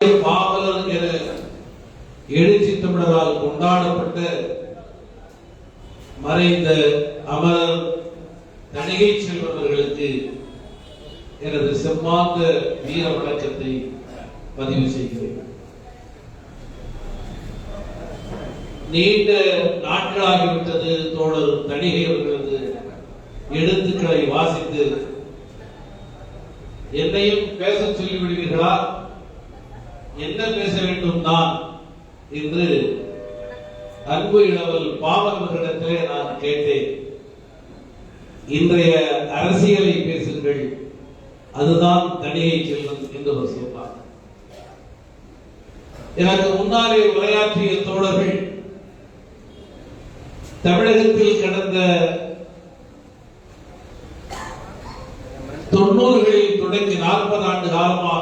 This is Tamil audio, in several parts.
பாவலர் என எழுச்சி தமிழரால் கொண்டாடப்பட்ட மறைந்த அமரர் தணிகை செல்வர்களுக்கு எனது செம்மாந்த வீர வணக்கத்தை பதிவு செய்கிறேன். நீண்ட நாட்களாகிவிட்டது தோழர் தணிகை அவர்களது எழுத்துக்களை வாசித்து என்னையும் பேச சொல்லிவிடுவீர்களா? என்ன பேச வேண்டும் நான் என்று அன்பு இளவல் பாவர்களிடத்திலே நான் கேட்டேன். இன்றைய அரசியலை பேசுங்கள். அதுதான் தனியை செல்வன் என்று அவர் சொன்னார் எனக்கு முன்னாலே உரையாற்றிய தோழர்கள் தமிழகத்தில் கடந்த தொண்ணூறுகளில் தொடங்கி நாற்பது ஆண்டு காலமாக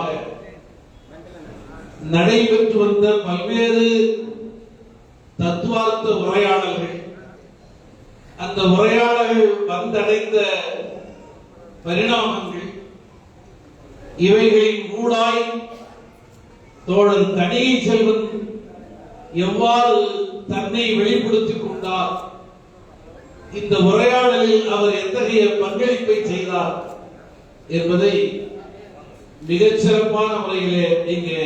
நடைபெற்று வந்த பல்வேறு தத்துவார்த்த உரையாடல்கள். அந்த உரையாடல்கள் வந்தடைந்த பரிணாமங்கள் இவைகளின் ஊடாய் தோழர் தனியை செல்வன் எவ்வாறு தன்னை வெளிப்படுத்திக் கொண்டார்? இந்த உரையாடலில் அவர் எத்தகைய பங்களிப்பை செய்தார் என்பதை மிகச் சிறப்பான முறையிலே இங்கே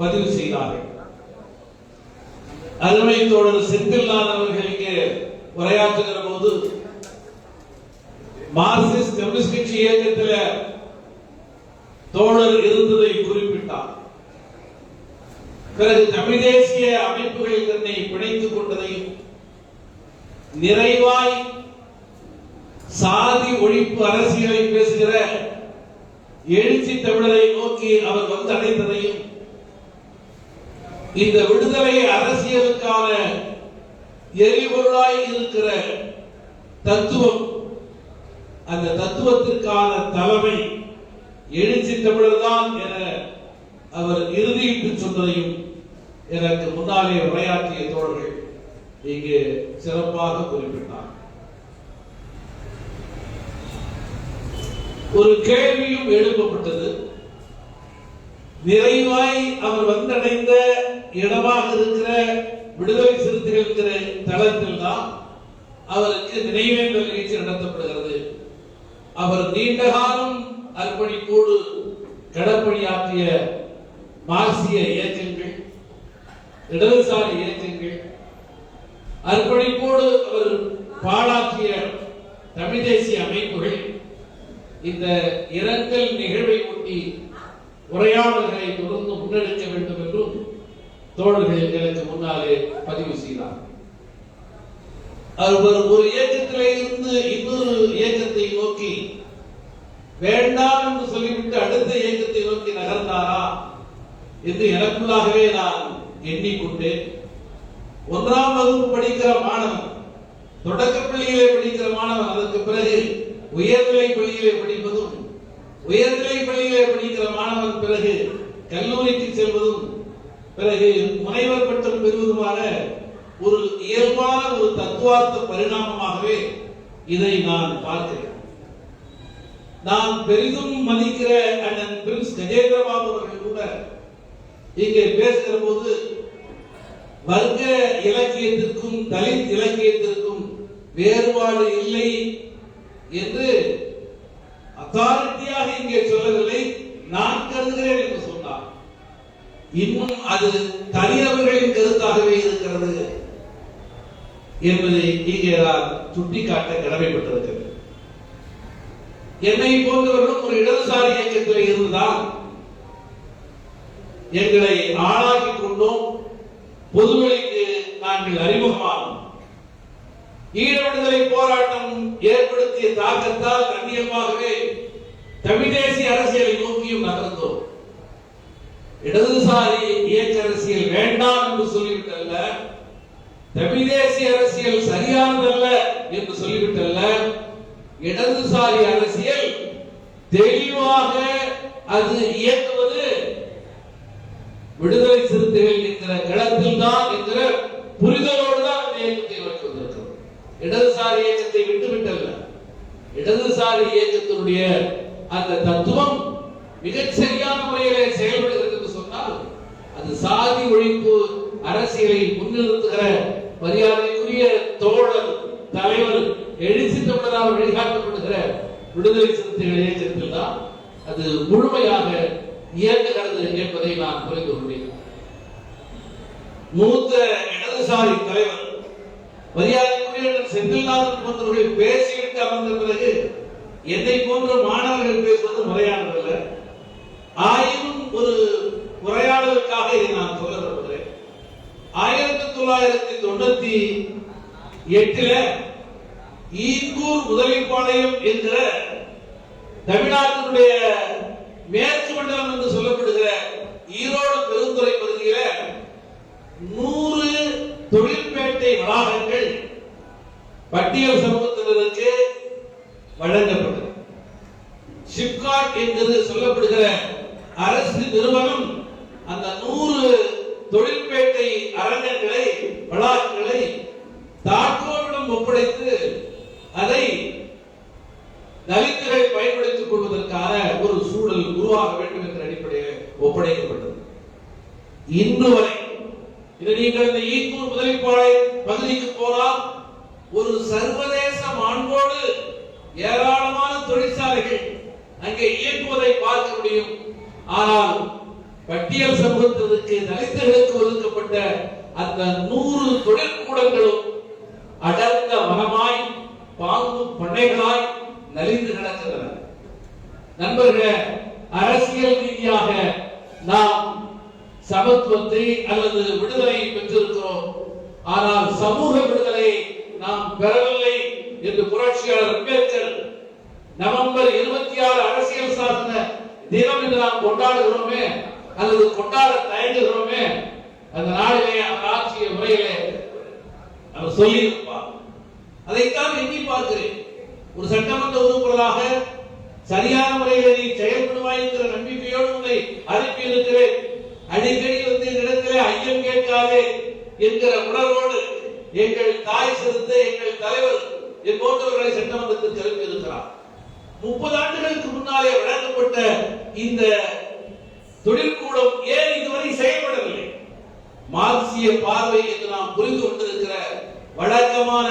பதிவு செய்தார்கள். அருமை தோழர் செந்தில்நாதன் அவர்கள் இங்கே உரையாற்றுகிற போது மார்க்சிஸ்ட் கம்யூனிஸ்ட் கட்சி இயக்கத்தில் தோழர் இருந்ததை குறிப்பிட்டார். பிறகு தமிழ் தேசிய அமைப்புகளில் தன்னை பிணைத்துக் கொண்டதையும் நிறைவாய் சாதி ஒழிப்பு அரசியலை பேசுகிற எழுச்சி தமிழரை நோக்கி அவர் வந்து அடைந்ததையும் இந்த விடுதலை அரசியலுக்கான எரிபொருளாய் இருக்கிற தத்துவம் அந்த தத்துவத்திற்கான தலைமை எழுச்சி தமிழர்தான் என அவர் இறுதியிட்டு சொன்னதையும் எனக்கு முன்னாலே உரையாற்றிய தோழர்கள் இங்கே சிறப்பாக குறிப்பிட்டார். ஒரு கேள்வியும் எழுப்பப்பட்டது. நிறைவாய் அவர் வந்தடைந்த இடமாக இருக்கிற விடுதலை சிறுத்தைகள் தளத்தில் தான் அவருக்கு நினைவேந்தல் நிகழ்ச்சி நடத்தப்படுகிறது. அவர் நீண்ட காலம் அர்ப்பணிப்போடு கடற்பணியாற்றிய மார்க்சிய இயக்கங்கள் இடதுசாரி இயக்கங்கள் அர்ப்பணிப்போடு அவர் பாடாற்றிய தமிழ் தேசிய அமைப்புகள் இந்த இரங்கல் நிகழ்வை ஒட்டி உரையாடல்களை தொடர்ந்து முன்னெடுக்க வேண்டும் என்றும் தோழர்கள் எனக்கு முன்னாலே பதிவு செய்தார். அவர் ஒரு இயக்கத்திலே இருந்து இன்னொரு இயக்கத்தை நோக்கி வேண்டாம் என்று சொல்லிவிட்டு அடுத்த இயக்கத்தை நோக்கி நகர்ந்தாரா என்று எனக்குள்ளாகவே நான் எண்ணிக்கொண்டேன். ஒன்றாம் வகுப்பு படிக்கிற மாணவன் தொடக்க பள்ளியிலே படிக்கிற மாணவன் அதற்கு பிறகு உயர்நிலை பள்ளியிலே படிப்பதும் உயர்நிலை பள்ளியிலே படிக்கிற மாணவன் பிறகு கல்லூரிக்கு செல்வதும் பிறகு முனைவர் பட்டம் பெறுவதுமான ஒரு இயல்பான ஒரு தத்துவார்த்த பரிணாமமாகவே இதை நான் பார்க்கிறேன். நான் பெரிதும் மதிக்கிற அண்ணன் பிரின்ஸ் கஜேந்திரபாபு அவர்கள் கூட இங்கே பேசுகிற போது வர்க்க இலக்கியத்திற்கும் தலித் இலக்கியத்திற்கும் வேறுபாடு இல்லை என்று அத்தாரிட்டியாக இங்கே சொல்லவில்லை. நான் கருதுகிறேன் என்று இன்னும் அது தனியவர்களின் கருத்தாகவே இருக்கிறது என்பதை இங்கே நான் சுட்டிக்காட்ட கடமைப்பட்டிருக்கிறது. என்னை போன்றவர்களும் ஒரு இடதுசாரி இயக்கத்தில் இருந்துதான் எங்களை ஆளாக்கி கொண்டோம். பொதுவெளிக்கு நாங்கள் அறிமுகமானோம். ஈழ விடுதலை போராட்டம் ஏற்படுத்திய தாக்கத்தால் கண்ணியமாகவே தமிழ் தேசிய அரசியலை நோக்கியும் நகர்ந்தோம். இடதுசாரி இயக்க அரசியல் வேண்டாம் என்று சொல்லிவிட்டல்ல தமிழ் தேசிய அரசியல் சரியானதல்ல என்று சொல்லிவிட்டல்ல இடதுசாரி அரசியல் தெளிவாக அது இயக்குவது விடுதலை சிறுத்தைகள் என்கிற களத்தில் தான் என்கிற புரிதலோடு தான் இந்த இயக்கத்தை நோக்கி வந்திருக்கிறோம். இடதுசாரி இயக்கத்தை விட்டுவிட்டல்ல. இடதுசாரி இயக்கத்தினுடைய அந்த தத்துவம் மிகச் சரியான முறையிலே செயல்படுகிறது. அது சாதி ஒழிப்பு அரசியலை முன்னிறுத்துகிற மரியாதைக்குரிய தோழர் தலைவர் எழுச்சி தமிழரால் வழிகாட்டப்படுகிற விடுதலை சிறுத்தைகள் இயக்கத்தில் தான் அது முழுமையாக இயங்குகிறது என்பதை நான் புரிந்து கொண்டேன் மூத்த இடதுசாரி தலைவர் மரியாதைக்குரிய செந்தில்நாதன் போன்றவர்கள் பேசிவிட்டு அமர்ந்த பிறகு என்னை போன்ற மாணவர்கள் பேசுவது முறையானதல்ல ஆயினும் ஒரு உரையாடலுக்காக இதை நான் சொல்ல விரும்புகிறேன் ஆயிரத்தி தொள்ளாயிரத்தி தொண்ணூத்தி எட்டுல ஈங்கூர் முதலிப்பாளையம் என்கிற தமிழ்நாட்டினுடைய மேற்கு மண்டலம் என்று சொல்லப்படுகிற ஈரோடு பெருந்துறை பகுதியில நூறு தொழில்பேட்டை வளாகங்கள் பட்டியல் சமூகத்தினருக்கு வழங்கப்பட்டது. சிப்காட் என்று சொல்லப்படுகிற அரசு நிறுவனம் அந்த நூறு தொழிற்பேட்டை அரங்கங்களை வளாகங்களை தாக்கோவிடம் ஒப்படைத்து அதை தலித்துகள் பயன்படுத்திக் கொள்வதற்கான ஒரு சூழல் உருவாக வேண்டும் என்ற அடிப்படையில் ஒப்படைக்கப்பட்டது. இன்று வரை இது நீங்கள் இந்த ஈக்கூர் முதலிப்பாளை பகுதிக்கு போனால் ஒரு சர்வதேச மாண்போடு ஏராளமான தொழிற்சாலைகள் அங்கே இயக்குவதை பார்க்க முடியும். ஆனால் பட்டியல் சமூகத்திற்கு தலித்துகளுக்கு ஒதுக்கப்பட்ட அந்த நூறு தொழிற்கூடங்களும் அடர்ந்த மனமாய் பாம்பு பண்ணைகளாய் நலிந்து கிடக்கின்றன. நண்பர்களே அரசியல் ரீதியாக நாம் சமத்துவத்தை அல்லது விடுதலை பெற்றிருக்கிறோம். ஆனால் சமூக விடுதலை நாம் பெறவில்லை என்று புரட்சியாளர் அம்பேத்கர் நவம்பர் இருபத்தி ஆறு அரசியல் சாசன தினம் என்று நாம் கொண்டாடுகிறோமே அல்லது கொண்டாட தயங்குகிறோமே அந்த நாளிலே அந்த ஆட்சிய முறையிலே அவர் சொல்லியிருப்பார். அதைத்தான் எண்ணி பார்க்கிறேன். ஒரு சட்டமன்ற உறுப்பினராக சரியான முறையில் நீ செயல்படுவாய் என்கிற நம்பிக்கையோடு உன்னை அனுப்பி இருக்கிறேன் அடிக்கடி வந்து இடத்திலே ஐயம் கேட்காதே என்கிற உணர்வோடு எங்கள் தாய் சிறுத்தை எங்கள் தலைவர் என் போன்றவர்களை சட்டமன்றத்தில் எழுப்பி இருக்கிறார் முப்பது ஆண்டுகளுக்கு முன்னாலே வழங்கப்பட்ட இந்த தொழிற்கூடம் ஏன் இதுவரை செயல்படவில்லை மார்க்சிய பார்வை என்று நாம் புரிந்து கொண்டிருக்கிற வழக்கமான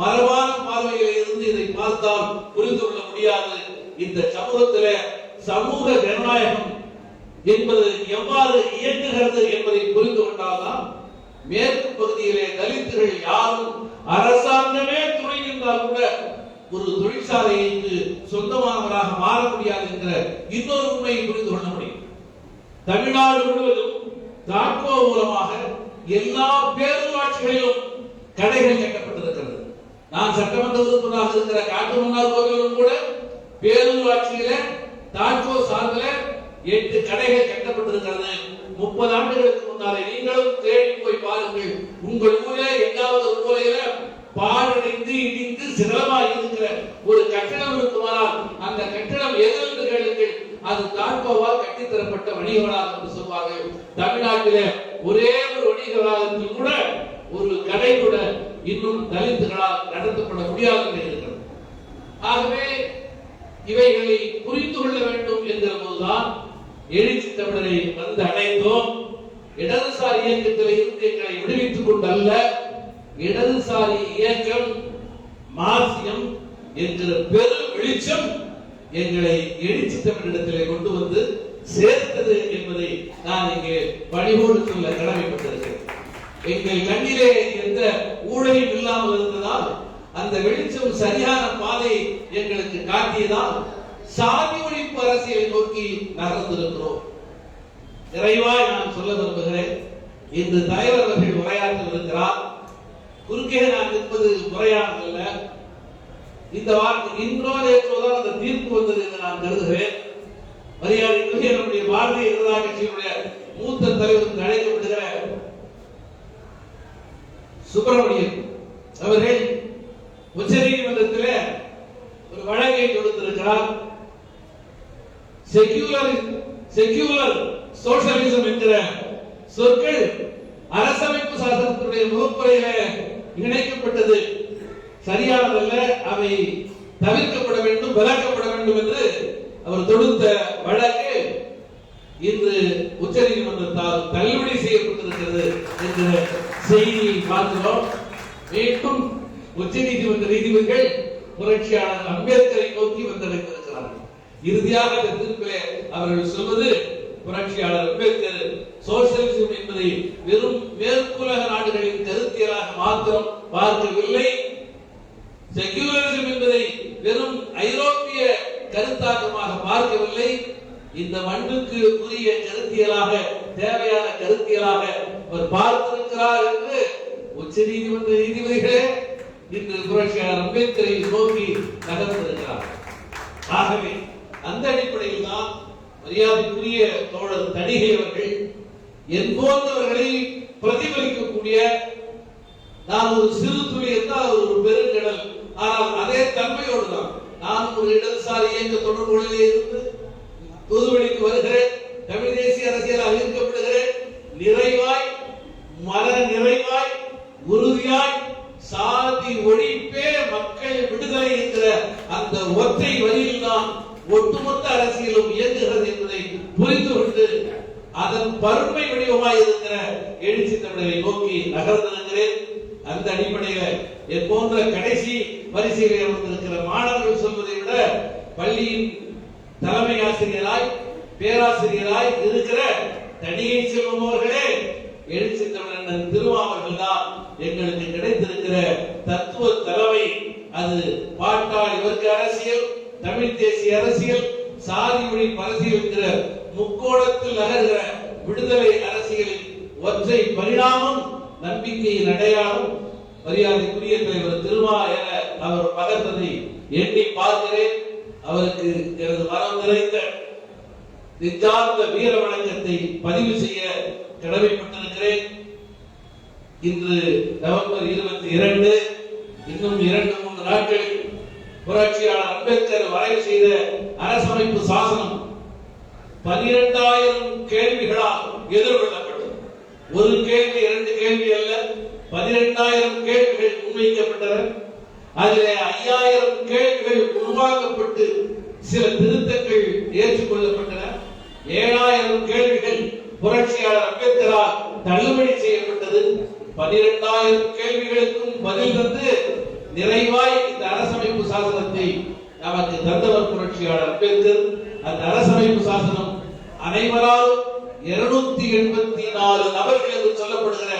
மரபான பார்வையில் இருந்து இதை பார்த்தால் புரிந்து கொள்ள முடியாது. இந்த சமூகத்திலே சமூக ஜனநாயகம் என்பது எவ்வாறு இயங்குகிறது என்பதை புரிந்து கொண்டால்தான் மேற்கு பகுதியிலே தலித்துகள் யாரும் அரசாங்கமே துணை நின்றால் கூட ஒரு தொழிற்சாலைக்கு சொந்தமானவராக மாற முடியாது என்கிற இன்னொரு உண்மையை புரிந்து கொள்ள முடியும். தமிழ்நாடு முழுவதும் தாக்கோ மூலமாக எல்லா பேரூராட்சிகளிலும் கடைகள் கட்டப்பட்டிருக்கிறது. நான் சட்டமன்ற உறுப்பினராக இருக்கிற காட்டுமன்னார் கோவிலும் கூட பேரூராட்சியில தாக்கோ சார்பில் எட்டு கடைகள் கட்டப்பட்டிருக்கிறது. முப்பது ஆண்டுகளுக்கு முன்னாலே நீங்களும் தேடி போய் பாருங்கள். உங்கள் ஊரே எங்காவது ஒரு மூலையில பாழடைந்து இடிந்து சிரமமாக இருக்கிற ஒரு கட்டடம் இருக்குமானால் அந்த கட்டடம் எது என்று கேளுங்கள் அது தாழ்பாவால் கட்டித்தரப்பட்ட வணிக வளாகம் என்று சொல்வார்கள் தமிழ்நாட்டிலே ஒரே ஒரு வணிக வளாகத்தில் கூட ஒரு கடை கூட இன்னும் தலித்துகளால் நடத்தப்பட முடியாது என்று இருக்கிறது ஆகவே இவைகளை புரிந்து கொள்ள வேண்டும் என்கிற போதுதான் எழுச்சி தமிழரை வந்து அடைந்தோம் இடதுசாரி இயக்கத்தில் இருந்து கொண்டல்ல இடதுசாரி இயக்கம் மாசியம் என்கிற பெரு வெளிச்சம் எங்களை எழுச்சி தமிழிடத்திலே கொண்டு வந்து சேர்த்தது என்பதை நான் இங்கே பணிவோடு சொல்ல கடமைப்பட்டிருக்கிறேன் எங்கள் கண்ணிலே எந்த ஊழலும் இல்லாமல் இருந்ததால் அந்த வெளிச்சம் சரியான பாதை எங்களுக்கு காட்டியதால் சாதி ஒழிப்பு அரசியலை நோக்கி நகர்ந்திருக்கிறோம். நிறைவாய் நான் சொல்ல விரும்புகிறேன் இன்று தலைவர் அவர்கள் உரையாற்ற இருக்கிறார். குறுக்கே நான் நிற்பது முறையானதல்ல இந்த வார்த்தை இன்றோ நேற்றோதான் அந்த தீர்ப்பு வந்தது என்று நான் கருதுகிறேன். மரியாதைக்குரிய நம்முடைய பாரதிய ஜனதா கட்சியினுடைய மூத்த தலைவர் அழைக்கப்படுகிற சுப்பிரமணியன் அவர்கள் உச்ச நீதிமன்றத்தில் ஒரு வழக்கை கொடுத்திருக்கிறார் செக்யூலர் செக்யூலர் சோசியலிசம் என்கிற சொற்கள் அரசமைப்பு சாசனத்தினுடைய முகப்புறையில இணைக்கப்பட்டது. சரியானதல்ல அவை தவிர்க்கப்பட வேண்டும் விளக்கப்பட வேண்டும் என்று அவர் தொடுத்த வழக்கு இன்று உச்ச நீதிமன்றத்தால் தள்ளுபடி செய்யப்பட்டிருக்கிறது என்ற செய்தியை பார்க்கிறோம். மீண்டும் உச்ச நீதிமன்ற நீதிபதிகள் புரட்சியாளர் அம்பேத்கரை நோக்கி வந்திருக்கிறார்கள். இறுதியாக இந்த தீர்ப்பிலே அவர்கள் சொல்வது புரட்சியாளர் அம்பேத்கர் சோசியலிசம் என்பதை வெறும் மேற்குலக நாடுகளின் கருத்தியலாக மாத்திரம் பார்க்கவில்லை. செக்யூலரிசம் என்பதை வெறும் ஐரோப்பிய கருத்தாக்கமாக பார்க்கவில்லை. இந்த மண்ணுக்கு உரிய கருத்தியலாக தேவையான கருத்தியலாக அவர் பார்த்திருக்கிறார் என்று உச்ச நீதிமன்ற நீதிபதிகளே இன்று புரட்சியாளர் அம்பேத்கரை நோக்கி நகர்ந்திருக்கிறார். ஆகவே அந்த அடிப்படையில் தான் மரியாதைக்குரிய தோழர் தணிகை அவர்கள் என் போன்றவர்களை பிரதிபலிக்கக்கூடிய நான் ஒரு சிறு துளி இருந்தால் ஒரு பெருங்கடல் ஆனால் அதே தன்மையோடு தான் நான் ஒரு இடதுசாரி இயக்க தொடர்புகளிலே இருந்து பொதுவெளிக்கு வருகிறேன் தமிழ் தேசிய அரசியலாக ஈர்க்கப்படுகிறேன் நிறைவாய் மன நிறைவாய் உறுதியாய் சாதி ஒழிப்பே மக்கள் விடுதலை என்கிற அந்த ஒற்றை வழியில் தான் ஒட்டுமொத்த அரசியலும் இயங்குகிறது என்பதை புரிந்து கொண்டு அதன் பருமை வடிவமாய் இருக்கிற எழுச்சி தமிழரை நோக்கி நகர்ந்திருக்கிறேன் அந்த அடிப்படையில என் போன்ற கடைசி வரிசையில் அமர்ந்திருக்கிற மாணவர்கள் சொல்வதை விட பள்ளியின் தலைமை ஆசிரியராய் பேராசிரியராய் இருக்கிற தனியை செல்வம் அவர்களே எழுச்சித்தமிழன் திருமாவர்கள் தான் எங்களுக்கு கிடைத்திருக்கிற தத்துவ தலைமை அது பாட்டாளி வர்க்க அரசியல் தமிழ் தேசிய அரசியல் சாதி மொழி அரசியல் என்கிற முக்கோணத்தில் நகர்கிற விடுதலை அரசியலின் ஒற்றை பரிணாமம் நம்பிக்கையின் அடையாளம். மரியாதைக்குரிய தலைவர் திருமா என அவர் பகர்ந்ததை எண்ணி பார்க்கிறேன். அவருக்கு எனது மனம் நிறைந்த நிஜார்ந்த வீர வணக்கத்தை பதிவு செய்ய கடமைப்பட்டிருக்கிறேன். இன்று நவம்பர் இருபத்தி இரண்டு இன்னும் இரண்டு மூன்று நாட்களில் புரட்சியாளர் அம்பேத்கர் வரைவு செய்த அரசமைப்பு சாசனம் பனிரெண்டாயிரம் கேள்விகளால் எதிர்கொள்ளப்பட்டது. ஒரு கேள்வி இரண்டு கேள்வி அல்ல பனிரெண்டாயிரம் கேள்விகள் முன்வைக்கப்பட்டன. அதில் ஐயாயிரம் கேள்விகள் உருவாக்கப்பட்டு சில திருத்தங்கள் ஏற்றுக்கொள்ளப்பட்டன. ஏழாயிரம் கேள்விகள் புரட்சியாளர் அம்பேத்கரால் தள்ளுபடி செய்யப்பட்டது. பனிரெண்டாயிரம் கேள்விகளுக்கும் பதில் தந்து நிறைவாய் இந்த அரசமைப்பு சாசனத்தை நமக்கு தந்தவர் புரட்சியாளர் அம்பேத்கர். அந்த அரசமைப்பு சாசனம் அனைவரால் இருநூத்தி எண்பத்தி நாலு நபர்கள் என்று சொல்லப்படுகிற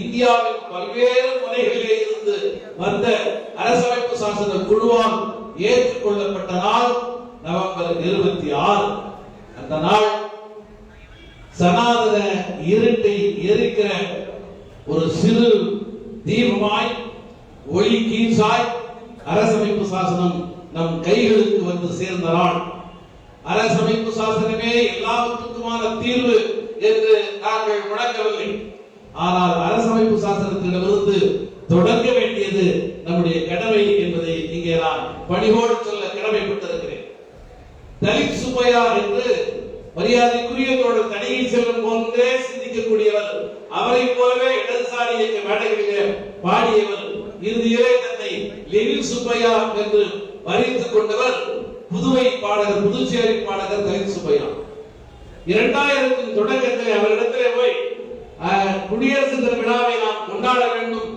இந்தியாவின் பல்வேறு முனைகளிலே இருந்து வந்த அரசமைப்பு சாசன குழுவால் ஏற்றுக்கொள்ளப்பட்ட நாள் நவம்பர் இருபத்தி ஆறு அந்த நாள் சனாதன இருட்டை எரிக்கிற ஒரு சிறு தீபமாய் ஒளி கீசாய் அரசமைப்பு சாசனம் நம் கைகளுக்கு வந்து சேர்ந்த நாள். அரசமைப்பு சாசனமே எல்லாவற்றுக்குமான தீர்வு என்று நாங்கள் முழங்கவில்லை ஆனால் அரசமைப்பு சாசனத்திடமிருந்து தொடங்க வேண்டியது நம்முடைய கடமை என்பதை இங்கே நான் பணிவோடு சொல்ல கடமைப்பட்டிருக்கிறேன். தலித் சுப்பையா என்று மரியாதைக்குரிய தோழர் தனியை செல்லும் போன்றே சிந்திக்கக்கூடியவர் அவரை போலவே இடதுசாரி இயக்க மேடைகளிலே பாடியவர் இறுதியிலே தன்னை லெனின் சுப்பையா என்று வரித்துக் கொண்டவர் புதுவை பாடகர் புதுச்சேரி பாடகர் தலித் சுப்பையா இரண்டாயிரத்தின் தொடக்கத்தில் அவரிடத்திலே போய் அஹ், குடியரசு தின விழாவை நாம் கொண்டாட வேண்டும்.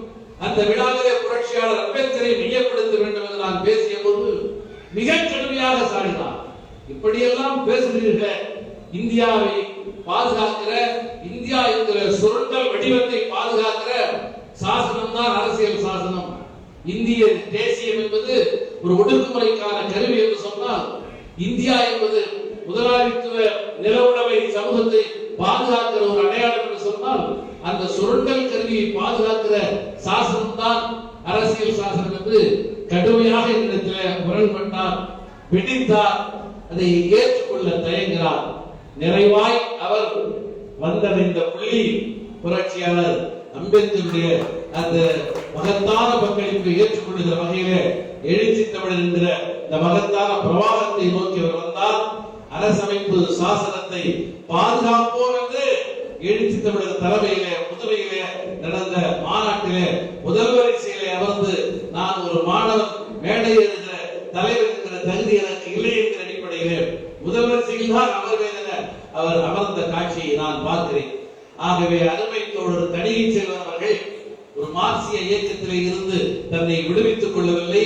அந்த விழாவிலே புரட்சியாளர் அம்பேத்கரை மையப்படுத்த வேண்டும் என்று நான் பேசிய போது மிக கடுமையாக சாடினார். இப்படியெல்லாம் பேசுகிறீர்கள். இந்தியாவை பாதுகாக்கிற இந்தியா என்கிற சுரண்டல் வடிவத்தை பாதுகாக்கிற சாசனம் தான் அரசியல் சாசனம். இந்திய தேசியம் என்பது ஒரு ஒடுக்குமுறைக்கான கருவி என்று சொன்னால் இந்தியா என்பது முதலாளித்துவ நிலவுடைமை சமூகத்தை பாதுகாக்கிற ஒரு அடையாளம் என்று சொன்னால் அந்த சுரண்டல் கருவியை பாதுகாக்கிற சாசனம் தான் அரசியல் சாசனம் என்று கடுமையாக என்னிடத்தில் முரண்பட்டார் வெடித்தார் அதை ஏற்றுக்கொள்ள தயங்குகிறார் நிறைவாய் அவர் வந்தடைந்த புள்ளி புரட்சியாளர் அம்பேத்கருடைய அந்த மகத்தான பங்களிப்பை ஏற்றுக்கொள்ளுகிற வகையில எழுச்சி தமிழர் என்கிற இந்த மகத்தான பிரவாகத்தை நோக்கி அவர் வந்தார். அரசமைப்பு சாசனத்தை பாதுகாப்போம் என்று எழுச்சி தமிழர் தலைமையிலே புதுவையிலே நடந்த மாநாட்டிலே முதல் வரிசையிலே அமர்ந்து நான் ஒரு மாணவன் மேடை இருக்கிற தலைவர் என்கிற தகுதி எனக்கு இல்லை என்கிற அடிப்படையிலே முதல் வரிசையில் தான் அமர்வேன் அவர் அமர்ந்த காட்சியை நான் பார்க்கிறேன். ஆகவே அருமை தோழர் தணிகை செல்வன் அவர்கள் ஒரு மார்க்சிய இயக்கத்திலே இருந்து தன்னை விடுவித்துக் கொள்ளவில்லை.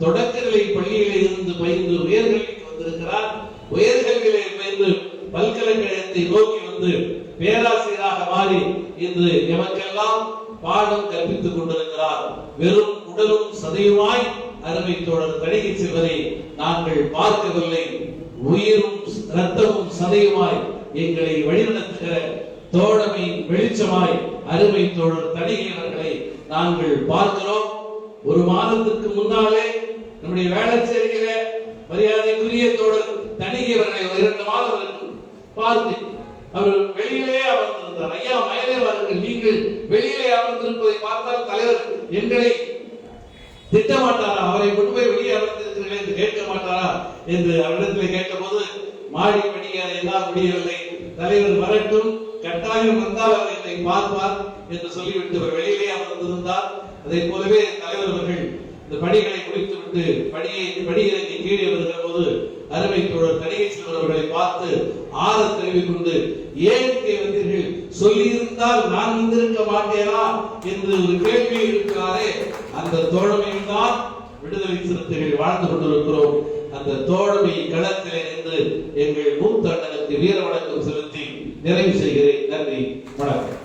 தொடக்கநிலை பள்ளியிலே இருந்து பயின்று உயர்கல்விக்கு வந்திருக்கிறார். உயர்கல்வியிலே பயின்று பல்கலைக்கழகத்தை நோக்கி வந்து பேராசிரியராக மாறி இன்று எமக்கெல்லாம் பாடம் கற்பித்துக் கொண்டிருக்கிறார். வெறும் உடலும் சதையுமாய் அருமை தோழர் தணிகை செல்வதை நாங்கள் பார்க்கவில்லை. உயிரும் ரத்தமும் சதையுமாய் எங்களை வழிநடத்துகிற தோழமை வெளிச்சமாய் அருமை தோழர் தணிகை அவர்களை நாங்கள் பார்க்கிறோம். ஒரு மாதத்துக்கு முன்னாலே நம்முடைய வேளச்சேரியில மரியாதைக்குரிய தோழர் தணிகை அவர்களை இரண்டு மாதம் பார்த்து அவர் வெளியிலே அமர்ந்திருந்தார். ஐயா மயிலே வாருங்கள். நீங்கள் வெளியிலே அமர்ந்திருப்பதை பார்த்தால் தலைவர் எங்களை திட்ட மாட்டாரா அவரை கொண்டு போய் வெளியே அமர்ந்திருக்கிறீர்கள் என்று கேட்க மாட்டாரா என்று அவரிடத்தில் கேட்டபோது மாடி படிக்க எல்லாம் முடியவில்லை. தலைவர் வரட்டும். கட்டாயம் வந்தால் அவர் என்னை பார்ப்பார் என்று சொல்லிவிட்டு அவர் வெளியிலே அமர்ந்திருந்தார். அதை போலவே தலைவர் அவர்கள் இந்த படிகளை முடித்துவிட்டு படியை படியிறங்கி கீழே வருகிற போது அருமை தோழர் தணிகை செல்வன் அவர்களை பார்த்து ஆற தெரிவிக் கொண்டு ஏன் வந்தீர்கள்? சொல்லியிருந்தால் நான் வந்திருக்க மாட்டேனா? என்று ஒரு கேள்வி இருக்கிறாரே. அந்த தோழமையில் தான் விடுதலை சிறுத்தைகள் வாழ்ந்து கொண்டிருக்கிறோம். அந்த தோழமை களத்திலே நின்று எங்கள் மூத்த அண்ணனுக்கு வீர வணக்கம் செலுத்தி நிறைவு செய்கிறேன். நன்றி. வணக்கம்.